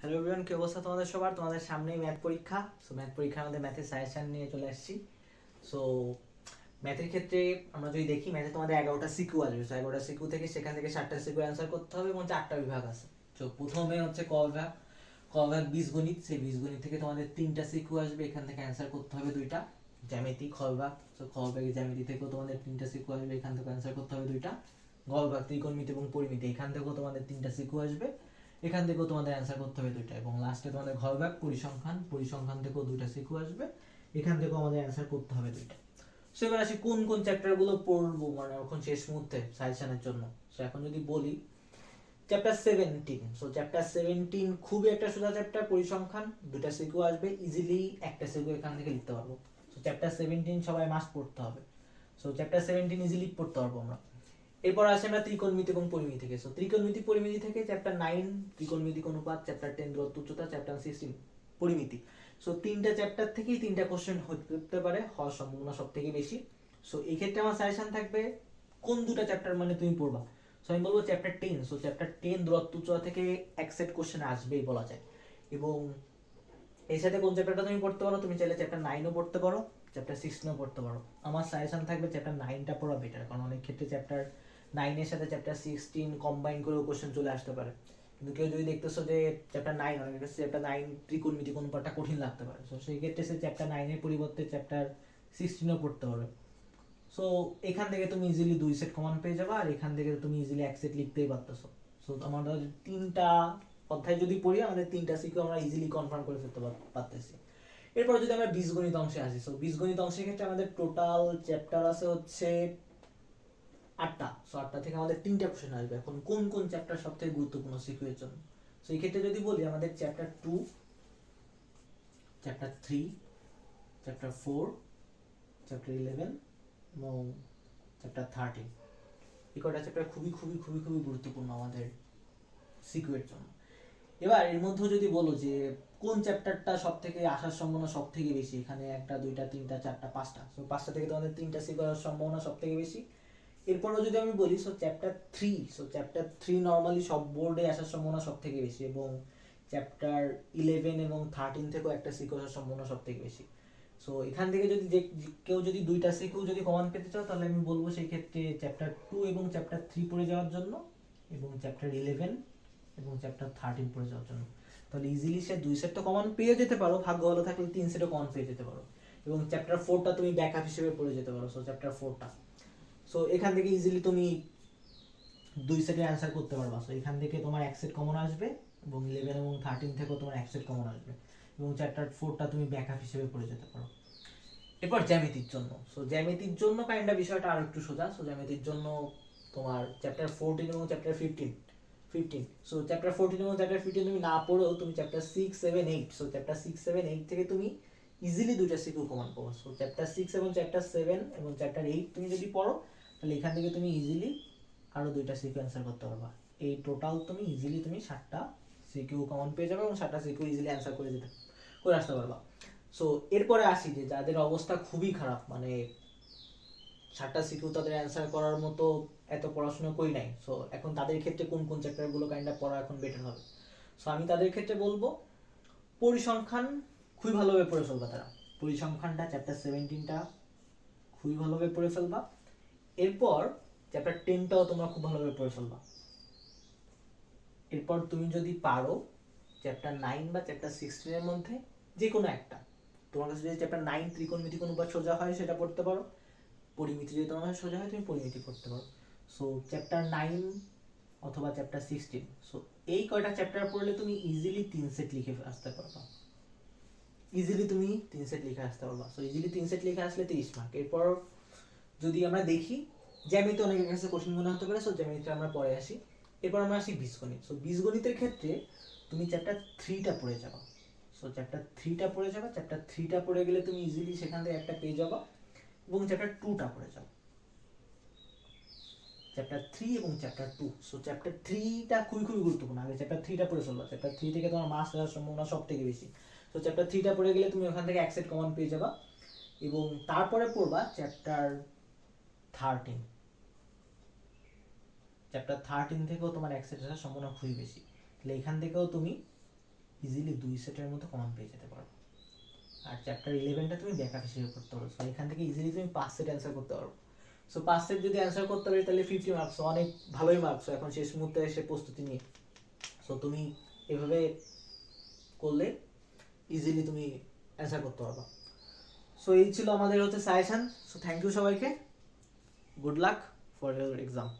Hello everyone কি অবস্থা তোমাদের সবার? তোমাদের সামনেই ম্যাথ পরীক্ষা। সো ম্যাথ পরীক্ষার মধ্যে ম্যাথের সাজেশন নিয়ে চলে আসছি। সো ম্যাথের ক্ষেত্রে আমরা যদি দেখি ম্যাথে তোমাদের এগারোটা সিকিউ আসবে সো এগারোটা সিকিউ থেকে সেখান থেকে সাতটা সিকিউ অ্যান্সার করতে হবে এবং চারটা বিভাগ আছে। তো প্রথমে হচ্ছে ক বিভাগ। ক বিভাগ বীজগণিত। সেই বীজগণিত থেকে তোমাদের তিনটা সিকিউ আসবে। এখান থেকে অ্যান্সার করতে হবে দুইটা। জ্যামিতি খ বিভাগ। তো খ বিভাগের জ্যামিতি থেকেও তোমাদের তিনটা সিকিউ আসবে। এখান থেকে অ্যান্সার করতে হবে দুইটা। গ বিভাগ ত্রিকোণমিতি এবং পরিমিতি। এখান থেকেও তোমাদের তিনটা সিকিউ আসবে। এখান থেকেও তোমাদের অ্যান্সার করতে হবে দুইটা। এবং লাস্টে তোমাদের ঘর ভাগ পরিসংখ্যান পরিসংখ্যান থেকেও দুইটা সিকু আসবে। এখান থেকেও আমাদের অ্যান্সার করতে হবে দুইটা। সো এবার আসি কোন কোন চ্যাপ্টারগুলো পড়ব মানে এখন শেষ মুহূর্তে সাজেশনের জন্য। সো এখন যদি বলি chapter seventeen so chapter seventeen খুবই একটা সোজা চ্যাপ্টার পরিসংখ্যান দুটা সিকু আসবে ইজিলি একটা সিকু এখান থেকে লিখতে পারব। সো চ্যাপ্টার সেভেন্টিন সবাই মাস্ট পড়তে হবে। সো চ্যাপ্টার সেভেন্টিন ইজিলি পড়তে পারব আমরা। এরপর আসে আমরা ত্রিকোণমিতি এবং পরিমিতি থেকে। সো ত্রিকোণমিতি পরিমিতি থেকে চ্যাপ্টার নাইন ত্রিকোণমিতি অনুপাত চ্যাপ্টার টেন দূরত্ব উচ্চতা চ্যাপ্টার সিক্সটিন পরিমিতি। সো তিনটা চ্যাপ্টার থেকেই তিনটা কোশ্চেন হতে পারে হওয়ার সম্ভাবনা সব থেকে বেশি। সো এই ক্ষেত্রে আমার সাজেশন থাকবে, কোন দুটা চ্যাপ্টার মানে তুমি পড়বা? সো আমি বলব chapter ten so chapter ten দূরত্ব উচ্চতা থেকে এক সেট কোশ্চেন আসবেই বলা যায়। এবং এর সাথে কোন চ্যাপ্টারটা তুমি পড়তে পারো? তুমি চাইলে চ্যাপ্টার নাইনও পড়তে পারো চ্যাপ্টার সিক্সটিনও পড়তে পারো। আমার সাজেশন থাকবে চ্যাপ্টার নাইনটা পড়া বেটার কারণ অনেক ক্ষেত্রে চ্যাপ্টার নাইনের সাথে চ্যাপ্টার সিক্সটিন কম্বাইন করেও কোশ্চেন চলে আসতে পারে। কিন্তু কেউ যদি দেখতেছো যে চ্যাপ্টার নাইন অনেক চ্যাপ্টার নাইন ত্রিকোণমিতি কোন পার্টটা কঠিন লাগতে পারে। সো সেই ক্ষেত্রে সে চ্যাপ্টার নাইনের পরিবর্তে চ্যাপ্টার সিক্সটিনও পড়তে হবে। সো এখান থেকে তুমি ইজিলি দুই সেট কমান পেয়ে যাবে, আর এখান থেকে তুমি ইজিলি এক সেট লিখতেই পারতেছো। সো আমাদের তিনটা অধ্যায় যদি পড়ি, আমাদের তিনটা সিকিউ আমরা ইজিলি কনফার্ম করে ফেলতে পারতেছি। এরপর যদি আমরা বীজগণিত অংশে আসি সো বীজগণিত অংশের ক্ষেত্রে আমাদের টোটাল চ্যাপ্টার আছে হচ্ছে আটটা। সো আটটা থেকে আমাদের তিনটা কোশ্চেন আসবে। এখন কোন কোন চ্যাপ্টার সব থেকে গুরুত্বপূর্ণ সিকিউর জন্য? সো এই ক্ষেত্রে যদি বলি, আমাদের chapter two chapter three chapter four chapter eleven এবং চ্যাপ্টার থার্টিন এই কয়টা চ্যাপ্টার খুবই খুবই খুবই খুবই গুরুত্বপূর্ণ আমাদের সিকিউরের জন্য। এবার, এর মধ্যেও যদি বলো যে, কোন চ্যাপ্টারটা সব থেকে আসার সম্ভাবনা সব থেকে বেশি? এখানে একটা, দুইটা, তিনটা, চারটা, পাঁচটা। সো পাঁচটা থেকে তোমাদের তিনটা সিকিউ আসার সম্ভাবনা সব থেকে বেশি। এরপরও যদি আমি বলি so chapter three so chapter three normally সব বোর্ডে আসার সম্ভাবনা সব থেকে বেশি এবং চ্যাপ্টার ইলেভেন এবং থার্টিন থেকেও একটা সিকিউ আসার সম্ভাবনা সব থেকে বেশি। সো এখান থেকে যদি যে কেউ যদি দুইটা সিকিউ যদি কমান পেতে চাও, তাহলে আমি বলব সেই ক্ষেত্রে চ্যাপ্টার টু এবং চ্যাপ্টার থ্রি পড়ে যাওয়ার জন্য এবং চ্যাপ্টার ইলেভেন এবং চ্যাপ্টার থার্টিন পড়ে যাওয়ার জন্য। তাহলে ইজিলি সে দুই সেট তো কমন পেয়ে যেতে পারো, ভাগ্য ভালো থাকলে তিন সেটও কমন পেয়ে যেতে পারো। এবং চ্যাপ্টার ফোরটা তুমি ব্যাকআপ হিসেবে পড়ে যেতে পারো সো চ্যাপ্টার ফোরটা সো এখান থেকে ইজিলি তুমি দুই সেটের অ্যান্সার করতে পারবা। সো এখান থেকে তোমার এক সেট কমন আসবে এবং ইলেভেন এবং থার্টিন থেকেও তোমার এক সেট কমন আসবে এবং চ্যাপ্টার ফোরটা তুমি ব্যাকআপ হিসেবে পড়ে যেতে পারো। এরপর জ্যামিতির জন্য। সো জ্যামিতির জন্য কাইন্ডা বিষয়টা আর একটু সোজা। সো জ্যামিতির জন্য তোমার চ্যাপ্টার ফোরটিন এবং chapter fifteen fifteen so chapter fourteen এবং চ্যাপ্টার ফিফটিন তুমি না পড়েও তুমি chapter six seven eight so chapter six seven eight থেকে তুমি ইজিলি দুইটা সিকিউ কমান পাবো। সো চ্যাপ্টার সিক্স এবং চ্যাপ্টার সেভেন এবং চ্যাপ্টার এইট তুমি যদি পড়ো তাহলে এখান থেকে তুমি ইজিলি আরও দুইটা সিকিউ অ্যান্সার করতে পারবা। এই টোটাল তুমি ইজিলি তুমি সাতটা সিকিউ কমন পেয়ে যাবে এবং সাতটা সিকিউ ইজিলি অ্যান্সার করে যেতে, করে আসতে পারবা। সো এরপরে আসি যে যাদের অবস্থা খুবই খারাপ মানে সাতটা সিকিউ তাদের অ্যান্সার করার মতো এত পড়াশোনা করি নাই। সো এখন তাদের ক্ষেত্রে কোন কোন চ্যাপ্টারগুলো কাইন্ডা পড়া এখন বেটার হবে? সো আমি তাদের ক্ষেত্রে বলব, পরিসংখ্যান খুবই ভালোভাবে পড়ে ফেলবা তারা। পরিসংখ্যানটা চ্যাপ্টার সেভেন্টিনটা খুবই ভালোভাবে পড়ে ফেলবা। এরপর চ্যাপ্টার টেনটাও তোমরা খুব ভালোভাবে পড়ে ফেলবা। এরপর তুমি যদি পারো চ্যাপ্টার নাইন বা চ্যাপ্টার সিক্সটিনের মধ্যে যে কোনো একটা, তোমার কাছে যদি চ্যাপ্টার নাইন ত্রিকোণমিতি কোনো বা সোজা হয় সেটা পড়তে পারো। পরিমিতি যদি তোমার কাছে সোজা হয় তুমি পরিমিতি পড়তে পারো। সো চ্যাপ্টার নাইন অথবা চ্যাপ্টার সিক্সটিন সো এই কয়টা চ্যাপ্টার পড়লে তুমি ইজিলি তিন সেট লিখে আসতে পারবা। ইজিলি তুমি তিন সেট লিখে আসতে পারবা। সো ইজিলি তিন সেট লিখে আসলে তিরিশ মার্ক এরপর যদি আমরা দেখি, জ্যামিতি অনেকের কাছে কঠিন মনে হতে পারে সো জ্যামিতিটা আমরা পরে আসি। এরপর আমরা আসি বীজগণিত। সো বীজগণিতের ক্ষেত্রে তুমি চ্যাপ্টার থ্রিটা পড়ে যাবা। সো চ্যাপ্টার থ্রিটা পড়ে যাবা চ্যাপ্টার থ্রিটা পড়ে গেলে তুমি ইজিলি সেখান থেকে একটা পেয়ে যাবা এবং চ্যাপ্টার টুটা পড়ে যাও চ্যাপ্টার থ্রি এবং চ্যাপ্টার টু সো চ্যাপ্টার থ্রিটা খুবই খুবই গুরুত্বপূর্ণ। আগে চ্যাপ্টার থ্রিটা পড়ে ফেলবা চ্যাপ্টার থ্রি থেকে তোমার মাস আসার সম্ভাবনা সব থেকে বেশি সো চ্যাপ্টার থ্রিটা পড়ে গেলে তুমি ওখান থেকে অ্যাকসেপ্ট কমন পেয়ে যাবা এবং তারপরে পড়বা চ্যাপ্টার থার্টিন চ্যাপ্টার থার্টিন থেকেও তোমার অ্যাক্সেস আসার সম্ভাবনা খুবই বেশি। তাহলে এখান থেকেও তুমি ইজিলি দুই সেটের মতো কমন পেয়ে যেতে পারো। আর চ্যাপ্টার ইলেভেনটা তুমি ব্যাকআপ হিসেবে করতে পারো সো এখান থেকে ইজিলি তুমি পাঁচ সেট অ্যান্সার করতে পারো। সো পাঁচ সেট যদি অ্যান্সার করতে পারি, তাহলে ফিফটি মার্কস অনেক ভালোই মার্কস এখন শেষ মুহূর্তে এসে প্রস্তুতি নিয়ে। সো তুমি এভাবে করলে ইজিলি তুমি অ্যান্সার করতে পারবা। সো এই ছিল আমাদের হচ্ছে সাজেশন সো থ্যাংক ইউ সবাইকে। good luck for your exam.